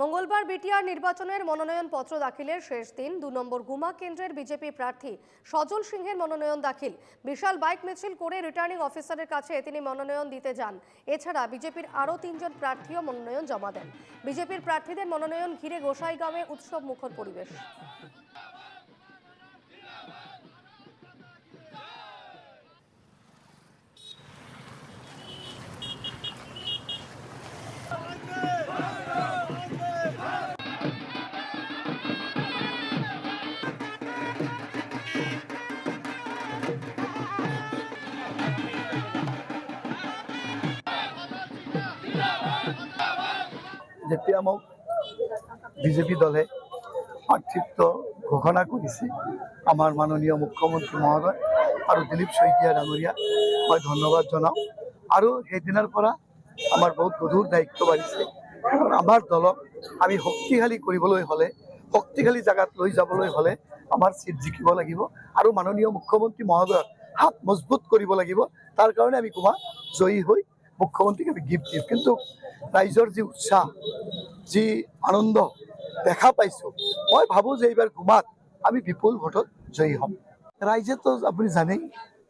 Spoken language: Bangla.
মঙ্গলবার বিটিআর নির্বাচনের মনোনয়ন পত্র দাখিলের শেষ দিন দু নম্বর গুমা কেন্দ্রের বিজেপি প্রার্থী সজল সিংহের মনোনয়ন দাখিল। বিশাল বাইক মিছিল করে রিটার্নিং অফিসারের কাছে তিনি মনোনয়ন দিতে যান। এছাড়া বিজেপির আরও তিনজন প্রার্থীও মনোনয়ন জমা দেন। বিজেপির প্রার্থীদের মনোনয়ন ঘিরে গোসাইগাঁওয়ে উৎসব মুখর পরিবেশ। যেতিয়া মোক বিজেপি দলে প্ৰাৰ্থিত্ব ঘোষণা কৰিছে আমাৰ মাননীয় মুখ্যমন্ত্ৰী মহোদয় আৰু দিলীপ শইকীয়া ডাঙৰীয়া। মই ধন্যবাদ জনাওঁ। আৰু সেইদিনাৰ পৰা আমাৰ বহুত গধুৰ দায়িত্ব বাঢ়িছে। কাৰণ আমাৰ দলক আমি শক্তিশালী কৰিবলৈ হ'লে, শক্তিশালী জেগাত লৈ যাবলৈ হ'লে আমাৰ চিট জিকিব লাগিব আৰু মাননীয় মুখ্যমন্ত্ৰী মহোদয়ৰ হাত মজবুত কৰিব লাগিব। তাৰ কাৰণে আমি কুমাৰ জয়ী হৈ মুখ্যমন্ত্ৰীক আমি গিফট দিয়ে কিন্তু ৰাইজৰ যি উৎসাহ, যি আনন্দ দেখা পাইছোঁ, মই ভাবোঁ যে এইবাৰ গুমাত আমি বিপুল ভোটত জয়ী হ'ম। ৰাইজেতো আপুনি জানেই